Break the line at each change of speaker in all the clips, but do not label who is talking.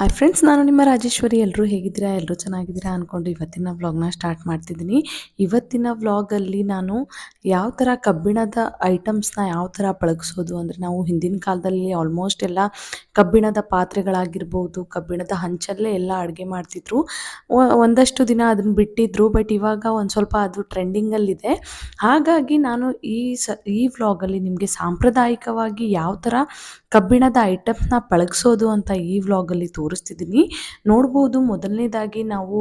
Hi friends ನಾನು ನಿಮ್ಮ ರಾಜೇಶ್ವರಿ. ಎಲ್ಲರೂ ಹೇಗಿದ್ದೀರಾ? ಎಲ್ಲರೂ ಚೆನ್ನಾಗಿದ್ದೀರಾ ಅಂದ್ಕೊಂಡು ಇವತ್ತಿನ ವ್ಲಾಗ್ನ ಸ್ಟಾರ್ಟ್ ಮಾಡ್ತಿದ್ದೀನಿ. ಇವತ್ತಿನ ವ್ಲಾಗಲ್ಲಿ ನಾನು ಯಾವ ಥರ ಕಬ್ಬಿಣದ ಐಟಮ್ಸ್ನ ಯಾವ ಥರ ಪಳಗಿಸೋದು ಅಂದರೆ ನಾವು ಹಿಂದಿನ ಕಾಲದಲ್ಲಿ ಆಲ್ಮೋಸ್ಟ್ ಎಲ್ಲ ಕಬ್ಬಿಣದ ಪಾತ್ರೆಗಳಾಗಿರ್ಬೋದು, ಕಬ್ಬಿಣದ ಹಂಚಲ್ಲೇ ಎಲ್ಲ ಅಡುಗೆ ಮಾಡ್ತಿದ್ರು. ಒಂದಷ್ಟು ದಿನ ಅದನ್ನು ಬಿಟ್ಟಿದ್ರು ಬಟ್ ಇವಾಗ ಒಂದು ಸ್ವಲ್ಪ ಅದು ಟ್ರೆಂಡಿಂಗಲ್ಲಿದೆ ಹಾಗಾಗಿ ನಾನು ಈ ಸ, ಈ ವ್ಲಾಗಲ್ಲಿ ನಿಮಗೆ ಸಾಂಪ್ರದಾಯಿಕವಾಗಿ ಯಾವ ಥರ ಕಬ್ಬಿಣದ ಐಟಮ್ಸ್ನ ಪಳಗಿಸೋದು ಅಂತ ಈ ವ್ಲಾಗಲ್ಲಿ ತೋರಿಸ್ತಿದ್ದೀನಿ ನೋಡ್ಬೋದು ಮೊದಲನೇದಾಗಿ ನಾವು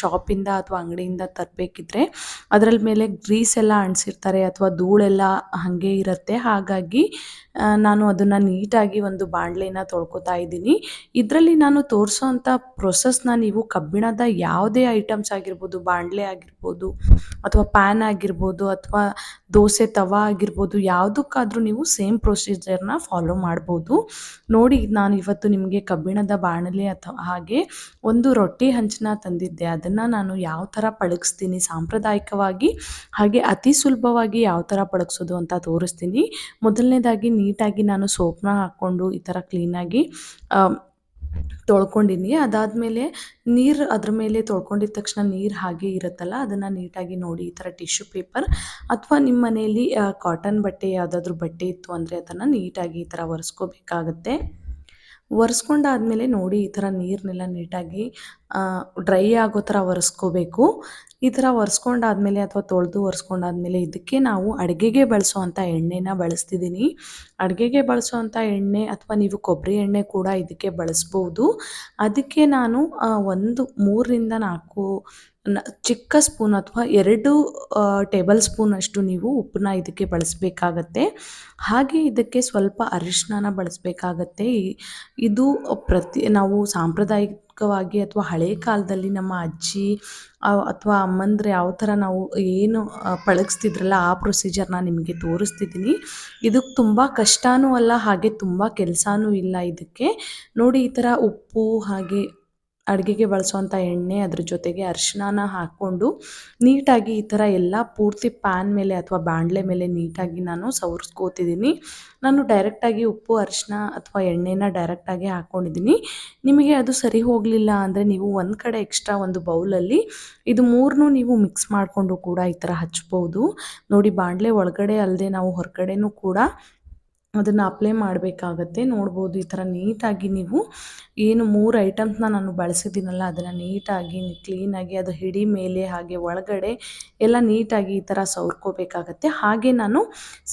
ಶಾಪಿಂದ ಅಥವಾ ಅಂಗಡಿಯಿಂದ ತರಬೇಕಿದ್ರೆ ಅದರ ಮೇಲೆ ಗ್ರೀಸ್ ಎಲ್ಲ ಅಂಟಿಸಿರ್ತಾರೆ ಅಥವಾ ಧೂಳೆಲ್ಲ ಹಾಗೆ ಇರುತ್ತೆ. ಹಾಗಾಗಿ ನಾನು ಅದನ್ನು ನೀಟಾಗಿ ಒಂದು ಬಾಣಲೆನ ತೊಳ್ಕೊತಾ ಇದ್ದೀನಿ. ಇದರಲ್ಲಿ ನಾನು ತೋರಿಸೋವಂಥ ಪ್ರೊಸೆಸ್ನ ನೀವು ಕಬ್ಬಿಣದ ಯಾವುದೇ ಐಟಮ್ಸ್ ಆಗಿರ್ಬೋದು, ಬಾಣಲೆ ಆಗಿರ್ಬೋದು ಅಥವಾ ಪ್ಯಾನ್ ಆಗಿರ್ಬೋದು ಅಥವಾ ದೋಸೆ ತವ ಆಗಿರ್ಬೋದು, ಯಾವುದಕ್ಕಾದ್ರೂ ನೀವು ಸೇಮ್ ಪ್ರೊಸೀಜರ್ನ ಫಾಲೋ ಮಾಡ್ಬೋದು. ನೋಡಿ, ನಾನು ಇವತ್ತು ನಿಮಗೆ ಕಬ್ಬಿಣದ ಬಾಣಲೆ ಅಥವಾ ಹಾಗೆ ಒಂದು ರೊಟ್ಟಿ ಹಂಚನ ತಂದಿದ್ದೆ. ಅದನ್ನು ನಾನು ಯಾವ ಥರ ಪಳಗಿಸ್ತೀನಿ, ಸಾಂಪ್ರದಾಯಿಕವಾಗಿ ಹಾಗೆ ಅತಿ ಸುಲಭವಾಗಿ ಯಾವ ಥರ ಪಳಗಿಸೋದು ಅಂತ ತೋರಿಸ್ತೀನಿ. ಮೊದಲನೇದಾಗಿ ನೀಟಾಗಿ ನಾನು ಸೋಪ್ನ ಹಾಕ್ಕೊಂಡು ಈ ಥರ ಕ್ಲೀನಾಗಿ ತೊಳ್ಕೊಂಡಿನಿ ಅದಾದಮೇಲೆ ನೀರು ಅದ್ರ ಮೇಲೆ ತೊಳ್ಕೊಂಡಿದ ತಕ್ಷಣ ನೀರು ಹಾಗೆ ಇರುತ್ತಲ್ಲ, ಅದನ್ನು ನೀಟಾಗಿ ನೋಡಿ, ಈ ಥರ ಟಿಶ್ಯೂ ಪೇಪರ್ ಅಥವಾ ನಿಮ್ಮ ಮನೆಯಲ್ಲಿ ಕಾಟನ್ ಬಟ್ಟೆ ಯಾವುದಾದ್ರೂ ಬಟ್ಟೆ ಇತ್ತು ಅಂದರೆ ಅದನ್ನು ನೀಟಾಗಿ ಈ ಥರ ಒರೆಸ್ಕೋಬೇಕಾಗತ್ತೆ. ಒರೆಸ್ಕೊಂಡಾದ್ಮೇಲೆ ನೋಡಿ ಈ ಥರ ನೀರನ್ನೆಲ್ಲ ನೀಟಾಗಿ ಡ್ರೈ ಆಗೋ ಥರ ಒರೆಸ್ಕೋಬೇಕು. ಈ ಥರ ಒರೆಸ್ಕೊಂಡಾದ್ಮೇಲೆ ಅಥವಾ ತೊಳೆದು ಒರೆಸ್ಕೊಂಡಾದ್ಮೇಲೆ ಇದಕ್ಕೆ ನಾವು ಅಡುಗೆಗೆ ಬಳಸುವಂಥ ಎಣ್ಣೆನ ಬಳಸ್ತಿದ್ದೀನಿ. ಅಡುಗೆಗೆ ಬಳಸುವಂಥ ಎಣ್ಣೆ ಅಥವಾ ನೀವು ಕೊಬ್ಬರಿ ಎಣ್ಣೆ ಕೂಡ ಇದಕ್ಕೆ ಬಳಸ್ಬೋದು. ಅದಕ್ಕೆ ನಾನು ಒಂದು ಮೂರರಿಂದ ನಾಲ್ಕು ಚಿಕ್ಕ ಸ್ಪೂನ್ ಅಥವಾ ಎರಡು ಟೇಬಲ್ ಸ್ಪೂನ್ ಅಷ್ಟು ನೀವು ಉಪ್ಪನ್ನ ಇದಕ್ಕೆ ಬಳಸಬೇಕಾಗತ್ತೆ. ಹಾಗೆ ಇದಕ್ಕೆ ಸ್ವಲ್ಪ ಅರಿಶಿನ ಬಳಸಬೇಕಾಗತ್ತೆ. ಇದು ಪ್ರತಿ, ನಾವು ಸಾಂಪ್ರದಾಯಿಕವಾಗಿ ಅಥವಾ ಹಳೆ ಕಾಲದಲ್ಲಿ ನಮ್ಮ ಅಜ್ಜಿ ಅಥವಾ ಅಮ್ಮಂದ್ರೆ ಯಾವ ಥರ ನಾವು ಏನು ಪಳಗಿಸ್ತಿದ್ರಲ್ಲ ಆ ಪ್ರೊಸೀಜರ್ನ ನಿಮಗೆ ತೋರಿಸ್ತಿದ್ದೀನಿ. ಇದಕ್ಕೆ ತುಂಬ ಕಷ್ಟವೂ ಅಲ್ಲ, ಹಾಗೆ ತುಂಬ ಕೆಲಸನೂ ಇಲ್ಲ ಇದಕ್ಕೆ. ನೋಡಿ ಈ ಥರ ಉಪ್ಪು ಹಾಗೆ ಅಡುಗೆಗೆ ಬಳಸುವಂಥ ಎಣ್ಣೆ ಅದ್ರ ಜೊತೆಗೆ ಅರಿಶಿನ ಹಾಕ್ಕೊಂಡು ನೀಟಾಗಿ ಈ ಥರ ಎಲ್ಲ ಪೂರ್ತಿ ಪ್ಯಾನ್ ಮೇಲೆ ಅಥವಾ ಬಾಣಲೆ ಮೇಲೆ ನೀಟಾಗಿ ನಾನು ಸವರ್ಸ್ಕೋತಿದ್ದೀನಿ. ನಾನು ಡೈರೆಕ್ಟಾಗಿ ಉಪ್ಪು ಅರಿಶಿನ ಅಥವಾ ಎಣ್ಣೆನ ಡೈರೆಕ್ಟಾಗಿ ಹಾಕ್ಕೊಂಡಿದ್ದೀನಿ. ನಿಮಗೆ ಅದು ಸರಿ ಹೋಗಲಿಲ್ಲ ಅಂದರೆ ನೀವು ಒಂದು ಕಡೆ ಎಕ್ಸ್ಟ್ರಾ ಒಂದು ಬೌಲಲ್ಲಿ ಇದು ಮೂರನ್ನೂ ನೀವು ಮಿಕ್ಸ್ ಮಾಡಿಕೊಂಡು ಕೂಡ ಈ ಥರ ಹಚ್ಬೋದು. ನೋಡಿ ಬಾಣಲೆ ಒಳಗಡೆ ಅಲ್ಲದೆ ನಾವು ಹೊರಗಡೆನೂ ಕೂಡ ಅದನ್ನು ಅಪ್ಲೈ ಮಾಡಬೇಕಾಗತ್ತೆ. ನೋಡ್ಬೋದು ಈ ಥರ ನೀಟಾಗಿ ನೀವು ಏನು ಮೂರು ಐಟಮ್ಸ್ನ ನಾನು ಬಳಸಿದ್ದೀನಲ್ಲ, ಅದನ್ನು ನೀಟಾಗಿ ಕ್ಲೀನಾಗಿ ಅದು ಹಿಡಿ ಮೇಲೆ, ಹಾಗೆ ಒಳಗಡೆ ಎಲ್ಲ ನೀಟಾಗಿ ಈ ಥರ ಸವರ್ಕೋಬೇಕಾಗತ್ತೆ. ಹಾಗೆ ನಾನು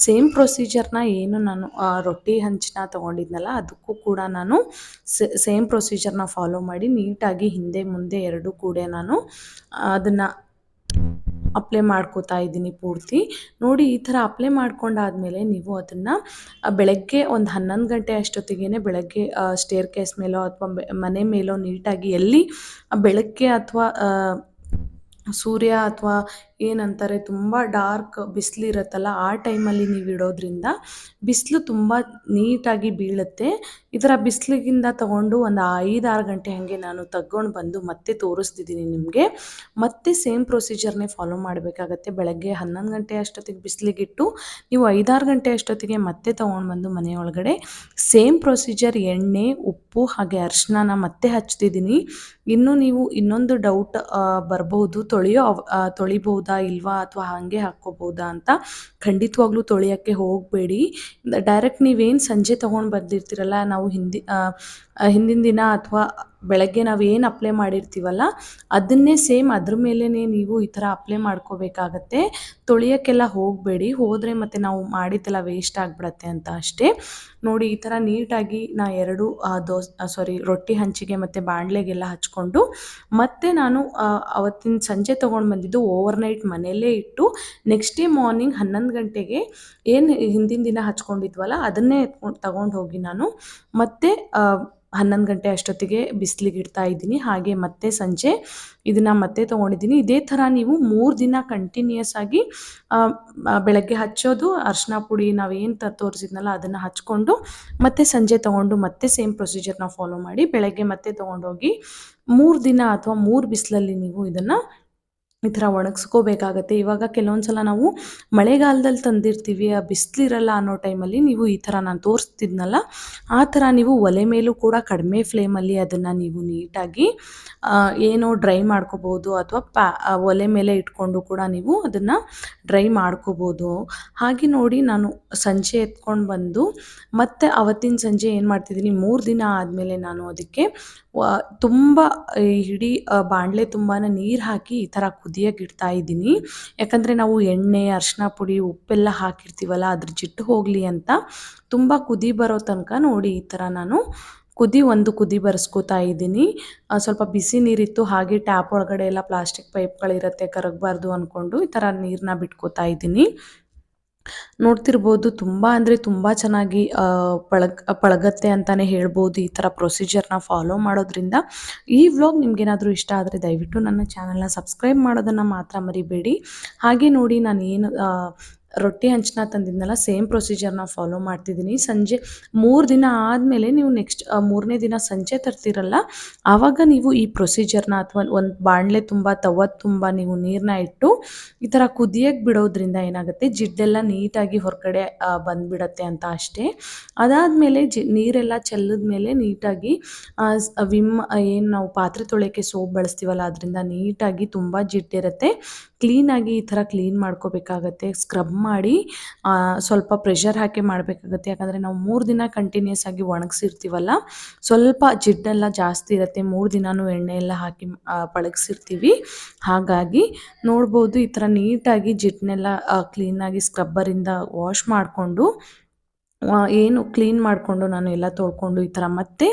ಸೇಮ್ ಪ್ರೊಸೀಜರ್ನ ಏನು ನಾನು ರೊಟ್ಟಿ ಹಂಚಿನ ತೊಗೊಂಡಿದ್ನಲ್ಲ, ಅದಕ್ಕೂ ಕೂಡ ನಾನು ಸೇಮ್ ಪ್ರೊಸೀಜರ್ನ ಫಾಲೋ ಮಾಡಿ ನೀಟಾಗಿ ಹಿಂದೆ ಮುಂದೆ ಎರಡೂ ಕೂಡ ನಾನು ಅದನ್ನು ಅಪ್ಲೈ ಮಾಡ್ಕೋತಾ ಇದ್ದೀನಿ ಪೂರ್ತಿ. ನೋಡಿ, ಈ ಥರ ಅಪ್ಲೈ ಮಾಡ್ಕೊಂಡಾದ್ಮೇಲೆ ನೀವು ಅದನ್ನು ಬೆಳಗ್ಗೆ ಒಂದು ಹನ್ನೊಂದು ಗಂಟೆ ಅಷ್ಟೊತ್ತಿಗೆ ಬೆಳಗ್ಗೆ ಸ್ಟೇರ್ ಕೇಸ್ ಮೇಲೋ ಅಥವಾ ಮನೆ ಮೇಲೋ ನೀಟಾಗಿ ಎಲ್ಲಿ ಬೆಳಗ್ಗೆ ಅಥವಾ ಸೂರ್ಯ ಅಥವಾ ಏನಂತಾರೆ, ತುಂಬ ಡಾರ್ಕ್ ಬಿಸಿಲಿರುತ್ತಲ್ಲ ಆ ಟೈಮಲ್ಲಿ ನೀವು ಇಡೋದ್ರಿಂದ ಬಿಸಿಲು ತುಂಬ ನೀಟಾಗಿ ಬೀಳುತ್ತೆ. ಇದರ ಬಿಸಿಲಿಗಿಂದ ತಗೊಂಡು ಒಂದು ಐದಾರು ಗಂಟೆ ಹಾಗೆ ನಾನು ತಗೊಂಡು ಬಂದು ಮತ್ತೆ ತೋರಿಸ್ತಿದ್ದೀನಿ ನಿಮಗೆ. ಮತ್ತೆ ಸೇಮ್ ಪ್ರೊಸೀಜರ್ನೇ ಫಾಲೋ ಮಾಡಬೇಕಾಗತ್ತೆ. ಬೆಳಗ್ಗೆ ಹನ್ನೊಂದು ಗಂಟೆ ಅಷ್ಟೊತ್ತಿಗೆ ಬಿಸಿಲಿಗಿಟ್ಟು ನೀವು ಐದಾರು ಗಂಟೆ ಅಷ್ಟೊತ್ತಿಗೆ ಮತ್ತೆ ತೊಗೊಂಡು ಬಂದು ಮನೆಯೊಳಗಡೆ ಸೇಮ್ ಪ್ರೊಸೀಜರ್ ಎಣ್ಣೆ, ಉಪ್ಪು ಹಾಗೆ ಅರಿಶಿನ ಮತ್ತೆ ಹಚ್ತಿದ್ದೀನಿ ಇನ್ನು ನೀವು ಇನ್ನೊಂದು ಡೌಟ್ ಬರಬಹುದು ತೊಳೆಯೋ ಅವ್- ಇಲ್ವಾ ಅಥವಾ ಹಾಗೆ ಹಾಕ್ಕೋಬೋದಾ ಅಂತ ಖಂಡಿತವಾಗ್ಲೂ ತೊಳೆಯೋಕ್ಕೆ ಹೋಗಬೇಡಿ. ಡೈರೆಕ್ಟ್ ನೀವೇನು ಸಂಜೆ ತೊಗೊಂಡು ಬಂದಿರ್ತೀರಲ್ಲ, ನಾವು ಹಿಂದಿ ಹಿಂದಿನ ದಿನ ಅಥವಾ ಬೆಳಗ್ಗೆ ನಾವು ಏನು ಅಪ್ಲೈ ಮಾಡಿರ್ತೀವಲ್ಲ, ಅದನ್ನೇ ಸೇಮ್ ಅದ್ರ ಮೇಲೇ ನೀವು ಈ ಥರ ಅಪ್ಲೈ ಮಾಡ್ಕೋಬೇಕಾಗತ್ತೆ. ತೊಳೆಯೋಕ್ಕೆಲ್ಲ ಹೋಗಬೇಡಿ, ಹೋದರೆ ಮತ್ತೆ ನಾವು ಮಾಡಿದ್ದೆಲ್ಲ ವೇಸ್ಟ್ ಆಗಿಬಿಡತ್ತೆ ಅಂತ ಅಷ್ಟೇ. ನೋಡಿ ಈ ಥರ ನೀಟಾಗಿ ನಾ ಎರಡು ದೋಸ್ ಸಾರಿ ರೊಟ್ಟಿ ಹಂಚಿಗೆ ಮತ್ತು ಬಾಣಲೆಗೆಲ್ಲ ಹಚ್ಕೊಂಡು, ಮತ್ತೆ ನಾನು ಅವತ್ತಿನ ಸಂಜೆ ತೊಗೊಂಡು ಬಂದಿದ್ದು ಓವರ್ ನೈಟ್ ಮನೆಯಲ್ಲೇ ಇಟ್ಟು ನೆಕ್ಸ್ಟ್ ಡೇ ಮಾರ್ನಿಂಗ್ ಹನ್ನೊಂದು ಗಂಟೆಗೆ ಏನು ಹಿಂದಿನ ದಿನ ಹಚ್ಕೊಂಡಿದ್ವಲ್ಲ, ಅದನ್ನೇ ಎತ್ಕೊಂಡು ತಗೊಂಡು ಹೋಗಿ ನಾನು. ಮತ್ತೆ ಹನ್ನೊಂದು ಗಂಟೆ ಅಷ್ಟೊತ್ತಿಗೆ ಬಿಸಿಲಿಗೆ ಇಡ್ತಾ ಇದ್ದೀನಿ. ಹಾಗೆ ಮತ್ತೆ ಸಂಜೆ ಇದನ್ನು ಮತ್ತೆ ತೊಗೊಂಡಿದ್ದೀನಿ. ಇದೇ ಥರ ನೀವು ಮೂರು ದಿನ ಕಂಟಿನ್ಯೂಯಸ್ ಆಗಿ ಬೆಳಗ್ಗೆ ಹಚ್ಚೋದು, ಅರ್ಶಿನ ಪುಡಿ ನಾವೇನು ತ, ತೋರಿಸಿದ್ನಲ್ಲ ಅದನ್ನು ಹಚ್ಕೊಂಡು ಮತ್ತೆ ಸಂಜೆ ತೊಗೊಂಡು ಮತ್ತೆ ಸೇಮ್ ಪ್ರೊಸೀಜರ್ನ ಫಾಲೋ ಮಾಡಿ ಬೆಳಗ್ಗೆ ಮತ್ತೆ ತೊಗೊಂಡೋಗಿ ಮೂರು ದಿನ ಅಥವಾ ಮೂರು ಬಿಸಿಲಲ್ಲಿ ನೀವು ಇದನ್ನು ಈ ಥರ ಒಣಗಿಸ್ಕೋಬೇಕಾಗತ್ತೆ. ಇವಾಗ ಕೆಲವೊಂದು ಸಲ ನಾವು ಮಳೆಗಾಲದಲ್ಲಿ ತಂದಿರ್ತೀವಿ, ಆ ಬಿಸಿಲಿರಲ್ಲ ಅನ್ನೋ ಟೈಮಲ್ಲಿ ನೀವು ಈ ಥರ ನಾನು ತೋರಿಸ್ತಿದ್ನಲ್ಲ, ಆ ಥರ ನೀವು ಒಲೆ ಮೇಲೂ ಕೂಡ ಕಡಿಮೆ ಫ್ಲೇಮಲ್ಲಿ ಅದನ್ನು ನೀವು ನೀಟಾಗಿ ಏನೋ ಡ್ರೈ ಮಾಡ್ಕೋಬೋದು ಅಥವಾ ಪ್ಯಾ ಒಲೆ ಮೇಲೆ ಇಟ್ಕೊಂಡು ಕೂಡ ನೀವು ಅದನ್ನು ಡ್ರೈ ಮಾಡ್ಕೋಬೋದು. ಹಾಗೆ ನೋಡಿ ನಾನು ಸಂಜೆ ಎತ್ಕೊಂಡು ಬಂದು ಮತ್ತೆ ಅವತ್ತಿನ ಸಂಜೆ ಏನು ಮಾಡ್ತಿದ್ದೀನಿ, ಮೂರು ದಿನ ಆದಮೇಲೆ ನಾನು ಅದಕ್ಕೆ ತುಂಬ ಇಡೀ ಬಾಣಲೆ ತುಂಬಾ ನೀರು ಹಾಕಿ ಈ ಥರ ಕುದಿಯೋಕೆ ಇಡ್ತಾ ಇದ್ದೀನಿ. ಯಾಕಂದರೆ ನಾವು ಎಣ್ಣೆ ಅರಿಶಿನ ಪುಡಿ, ಉಪ್ಪೆಲ್ಲ ಹಾಕಿರ್ತೀವಲ್ಲ, ಅದ್ರ ಜಿಟ್ಟು ಹೋಗಲಿ ಅಂತ ತುಂಬ ಕುದಿ ಬರೋ ತನಕ ನೋಡಿ ಈ ಥರ ನಾನು ಕುದಿ ಒಂದು ಕುದಿ ಬರೆಸ್ಕೋತಾ ಇದ್ದೀನಿ. ಸ್ವಲ್ಪ ಬಿಸಿ ನೀರಿತ್ತು, ಹಾಗೆ ಟ್ಯಾಪ್ ಒಳಗಡೆ ಎಲ್ಲ ಪ್ಲಾಸ್ಟಿಕ್ ಪೈಪ್ಗಳಿರುತ್ತೆ, ಕರಗಬಾರ್ದು ಅಂದ್ಕೊಂಡು ಈ ಥರ ನೀರನ್ನ ಬಿಟ್ಕೋತಾ ಇದ್ದೀನಿ. ನೋಡ್ತಿರ್ಬೋದು, ತುಂಬ ಅಂದರೆ ತುಂಬ ಚೆನ್ನಾಗಿ ಪಳಗ್, ಪಳಗತ್ತೆ ಅಂತಲೇ ಹೇಳ್ಬೋದು ಈ ಥರ ಪ್ರೊಸೀಜರ್ನ ಫಾಲೋ ಮಾಡೋದ್ರಿಂದ. ಈ ವ್ಲಾಗ್ ನಿಮಗೇನಾದರೂ ಇಷ್ಟ ಆದರೆ ದಯವಿಟ್ಟು ನನ್ನ ಚಾನಲ್ನ ಸಬ್ಸ್ಕ್ರೈಬ್ ಮಾಡೋದನ್ನು ಮಾತ್ರ ಮರಿಬೇಡಿ. ಹಾಗೆ ನೋಡಿ ನಾನು ಏನು ರೊಟ್ಟಿ ಹಂಚಿನ ತಂದಿದ್ನಲ್ಲ ಸೇಮ್ ಪ್ರೊಸೀಜರ್ನ ಫಾಲೋ ಮಾಡ್ತಿದ್ದೀನಿ ಸಂಜೆ ಮೂರು ದಿನ ಆದಮೇಲೆ ನೀವು ನೆಕ್ಸ್ಟ್ ಮೂರನೇ ದಿನ ಸಂಜೆ ತರ್ತಿರಲ್ಲ, ಆವಾಗ ನೀವು ಈ ಪ್ರೊಸೀಜರ್ನ ಅಥವಾ ಒಂದು ಬಾಣಲೆ ತುಂಬ ತವ ತುಂಬ ನೀವು ನೀರನ್ನ ಇಟ್ಟು ಈ ಥರ ಕುದಿಯಕ್ಕೆ ಬಿಡೋದ್ರಿಂದ ಏನಾಗುತ್ತೆ, ಜಿಡ್ಡೆಲ್ಲ ನೀಟಾಗಿ ಹೊರಗಡೆ ಬಂದುಬಿಡತ್ತೆ ಅಂತ ಅಷ್ಟೇ. ಅದಾದಮೇಲೆ ಜಿ, ನೀರೆಲ್ಲ ಚೆಲ್ಲದ ಮೇಲೆ ನೀಟಾಗಿ ವಿಮ್ ಏನು ನಾವು ಪಾತ್ರೆ ತೊಳೆಯೋಕ್ಕೆ ಸೋಪ್ ಬಳಸ್ತೀವಲ್ಲ, ಅದರಿಂದ ನೀಟಾಗಿ ತುಂಬ ಜಿಡ್ಡಿರುತ್ತೆ. ಕ್ಲೀನಾಗಿ ಈ ಥರ ಕ್ಲೀನ್ ಮಾಡ್ಕೋಬೇಕಾಗತ್ತೆ ಸ್ಕ್ರಬ್ ಮಾಡಿ ಸ್ವಲ್ಪ ಪ್ರೆಷರ್ ಹಾಕಿ ಮಾಡಬೇಕಾಗುತ್ತೆ. ಯಾಕಂದರೆ ನಾವು ಮೂರು ದಿನ ಕಂಟಿನ್ಯೂಸ್ ಆಗಿ ಒಣಗಿಸಿರ್ತೀವಲ್ಲ, ಸ್ವಲ್ಪ ಜಿಡ್ಡೆಲ್ಲ ಜಾಸ್ತಿ ಇರುತ್ತೆ, ಮೂರು ದಿನವೂ ಎಣ್ಣೆ ಎಲ್ಲ ಹಾಕಿ ಪಳಗಿಸಿರ್ತೀವಿ. ಹಾಗಾಗಿ ನೋಡ್ಬೋದು ಈ ಥರ ನೀಟಾಗಿ ಜಿಡ್ನೆಲ್ಲ ಕ್ಲೀನಾಗಿ ಸ್ಕ್ರಬ್ಬರಿಂದ ವಾಶ್ ಮಾಡಿಕೊಂಡು ಏನು ಕ್ಲೀನ್ ಮಾಡಿಕೊಂಡು ನಾನು ಎಲ್ಲ ತೊಳ್ಕೊಂಡು ಈ ಥರ ಮತ್ತೆ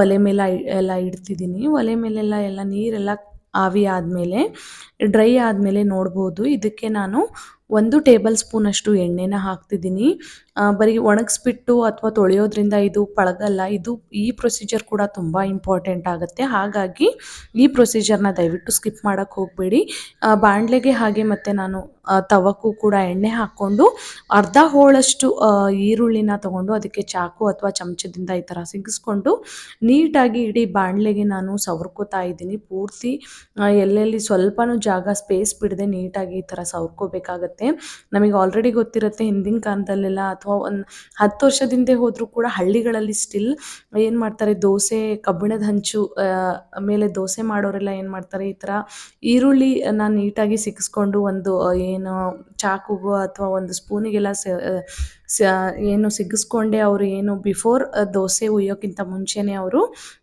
ಒಲೆ ಮೇಲೆ ಎಲ್ಲ ಇಡ್ತಿದ್ದೀನಿ. ಒಲೆ ಮೇಲೆಲ್ಲ ಎಲ್ಲ ನೀರೆಲ್ಲ ಆವಿ ಆದಮೇಲೆ ಡ್ರೈ ಆದಮೇಲೆ ನೋಡ್ಬೋದು. ಇದಕ್ಕೆ ನಾನು ಒಂದು ಟೇಬಲ್ ಸ್ಪೂನಷ್ಟು ಎಣ್ಣೆನ ಹಾಕ್ತಿದ್ದೀನಿ. ಬರೀ ಒಣಗಿಸ್ಬಿಟ್ಟು ಅಥವಾ ತೊಳೆಯೋದ್ರಿಂದ ಇದು ಪಳಗಲ್ಲ. ಇದು ಈ ಪ್ರೊಸೀಜರ್ ಕೂಡ ತುಂಬ ಇಂಪಾರ್ಟೆಂಟ್ ಆಗುತ್ತೆ. ಹಾಗಾಗಿ ಈ ಪ್ರೊಸೀಜರ್ನ ದಯವಿಟ್ಟು ಸ್ಕಿಪ್ ಮಾಡೋಕ್ಕೆ ಹೋಗಬೇಡಿ. ಬಾಣಲೆಗೆ ಹಾಗೆ ಮತ್ತು ನಾನು ತವಕ್ಕೂ ಕೂಡ ಎಣ್ಣೆ ಹಾಕ್ಕೊಂಡು ಅರ್ಧ ಹೋಳಷ್ಟು ಈರುಳ್ಳಿನ ತಗೊಂಡು ಅದಕ್ಕೆ ಚಾಕು ಅಥವಾ ಚಮಚದಿಂದ ಈ ಥರ ಸಿಗಿಸ್ಕೊಂಡು ನೀಟಾಗಿ ಇಡೀ ಬಾಣಲೆಗೆ ನಾನು ಸವರ್ಕೋತಾ ಇದ್ದೀನಿ. ಪೂರ್ತಿ ಎಲ್ಲೆಲ್ಲಿ ಸ್ವಲ್ಪನೂ ಜಾಗ ಸ್ಪೇಸ್ ಬಿಡದೆ ನೀಟಾಗಿ ಈ ಥರ ಸವರ್ಕೋಬೇಕಾಗತ್ತೆ. ನಮಗೆ ಆಲ್ರೆಡಿ ಗೊತ್ತಿರುತ್ತೆ ಹಿಂದಿನ ಕಾಲದಲ್ಲೆಲ್ಲ ಅಥವಾ ಒಂದು ಹತ್ತು ವರ್ಷದಿಂದ ಹೋದರೂ ಕೂಡ ಹಳ್ಳಿಗಳಲ್ಲಿ ಸ್ಟಿಲ್ ಏನು ಮಾಡ್ತಾರೆ, ದೋಸೆ, ಕಬ್ಬಿಣದ ಹಂಚು ಮೇಲೆ ದೋಸೆ ಮಾಡೋರೆಲ್ಲ ಏನು ಮಾಡ್ತಾರೆ, ಈ ಥರ ಈರುಳ್ಳಿ ನಾನು ನೀಟಾಗಿ ಸಿಕ್ಕಿಸ್ಕೊಂಡು ಒಂದು ಏನು, ಚಾಕುಗೋ ಅಥವಾ ಒಂದು ಸ್ಪೂನಿಗೆಲ್ಲ ಏನು ಸಿಗಿಸ್ಕೊಂಡೆ ಅವರು ಏನು ಬಿಫೋರ್ ದೋಸೆ ಉಯ್ಯೋಕ್ಕಿಂತ ಮುಂಚೆನೇ ಅವರು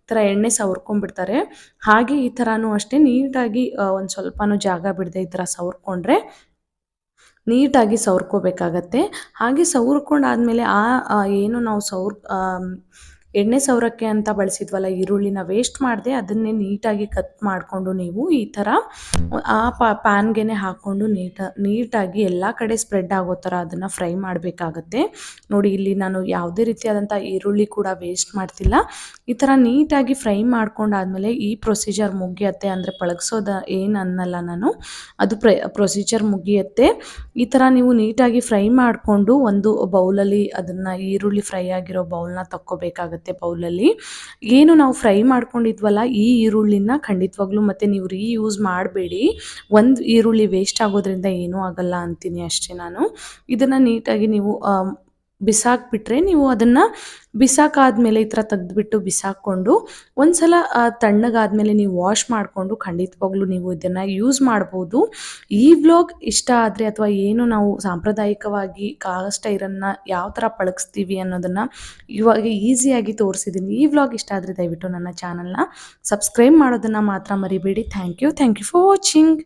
ಥರ ಎಣ್ಣೆ ಸವರ್ಕೊಂಡ್ಬಿಡ್ತಾರೆ. ಹಾಗೆ ಈ ಥರನೂ ಅಷ್ಟೇ ನೀಟಾಗಿ ಒಂದು ಸ್ವಲ್ಪನೂ ಜಾಗ ಬಿಡದೆ ಈ ಥರ ಸವರ್ಕೊಂಡ್ರೆ ನೀಟಾಗಿ ಸವರ್ಕೋಬೇಕಾಗತ್ತೆ. ಹಾಗೆ ಸವರ್ಕೊಂಡಾದ್ಮೇಲೆ ಆ ಏನು ನಾವು ಸವರ್ ಎಣ್ಣೆ ಸೌರಕ್ಕೆ ಅಂತ ಬಳಸಿದ್ವಲ್ಲ, ಈರುಳ್ಳಿನ ವೇಸ್ಟ್ ಮಾಡದೆ ಅದನ್ನೇ ನೀಟಾಗಿ ಕಟ್ ಮಾಡಿಕೊಂಡು ನೀವು ಈ ಥರ ಆ ಪ್ಯಾನ್ಗೆನೆ ಹಾಕ್ಕೊಂಡು ನೀಟ, ನೀಟಾಗಿ ಎಲ್ಲ ಕಡೆ ಸ್ಪ್ರೆಡ್ ಆಗೋ ಥರ ಅದನ್ನು ಫ್ರೈ ಮಾಡಬೇಕಾಗತ್ತೆ. ನೋಡಿ ಇಲ್ಲಿ ನಾನು ಯಾವುದೇ ರೀತಿಯಾದಂಥ ಈರುಳ್ಳಿ ಕೂಡ ವೇಸ್ಟ್ ಮಾಡ್ತಿಲ್ಲ. ಈ ಥರ ನೀಟಾಗಿ ಫ್ರೈ ಮಾಡ್ಕೊಂಡಾದಮೇಲೆ ಈ ಪ್ರೊಸೀಜರ್ ಮುಗಿಯತ್ತೆ ಅಂದರೆ ಪಳಗಿಸೋದ ಏನು ಅನ್ನಲ್ಲ ನಾನು. ಅದು ಪ್ರ ಪ್ರೊಸೀಜರ್ ಮುಗಿಯತ್ತೆ. ಈ ಥರ ನೀವು ನೀಟಾಗಿ ಫ್ರೈ ಮಾಡಿಕೊಂಡು ಒಂದು ಬೌಲಲ್ಲಿ ಅದನ್ನು ಈರುಳ್ಳಿ ಫ್ರೈ ಆಗಿರೋ ಬೌಲ್ನ ತಕ್ಕೋಬೇಕಾಗತ್ತೆ. ಬೌಲಲ್ಲಿ. ಏನು ನಾವು ಫ್ರೈ ಮಾಡ್ಕೊಂಡಿದ್ವಲ್ಲ ಈ ಈರುಳ್ಳಿನ ಖಂಡಿತವಾಗ್ಲೂ ಮತ್ತೆ ನೀವು ರೀಯೂಸ್ ಮಾಡಬೇಡಿ. ಒಂದು ಈರುಳ್ಳಿ ವೇಸ್ಟ್ ಆಗೋದ್ರಿಂದ ಏನೂ ಆಗಲ್ಲ ಅಂತೀನಿ ಅಷ್ಟೇ ನಾನು. ಇದನ್ನು ನೀಟಾಗಿ ನೀವು ಬಿಸಾಕ್ಬಿಟ್ರೆ ನೀವು ಅದನ್ನು ಬಿಸಾಕಾದ್ಮೇಲೆ ಈ ಥರ ತೆಗೆದ್ಬಿಟ್ಟು ಬಿಸಾಕ್ಕೊಂಡು ಒಂದು ಸಲ ತಣ್ಣಗಾದ್ಮೇಲೆ ನೀವು ವಾಶ್ ಮಾಡಿಕೊಂಡು ಖಂಡಿತವಾಗ್ಲೂ ನೀವು ಇದನ್ನು ಯೂಸ್ ಮಾಡ್ಬೋದು. ಈ ವ್ಲಾಗ್ ಇಷ್ಟ ಆದರೆ ಅಥವಾ ಏನು ನಾವು ಸಾಂಪ್ರದಾಯಿಕವಾಗಿ ಕಾಸ್ಟ್ ಐರನ್ನ ಯಾವ ಥರ ಪಳಗಿಸ್ತೀವಿ ಅನ್ನೋದನ್ನು ಇವಾಗ ಈಸಿಯಾಗಿ ತೋರಿಸಿದ್ದೀನಿ ಈ ವ್ಲಾಗ್ ಇಷ್ಟ ಆದರೆ ದಯವಿಟ್ಟು ನನ್ನ ಚಾನಲ್ನ ಸಬ್ಸ್ಕ್ರೈಬ್ ಮಾಡೋದನ್ನು ಮಾತ್ರ ಮರಿಬೇಡಿ. Thank you. Thank you for watching.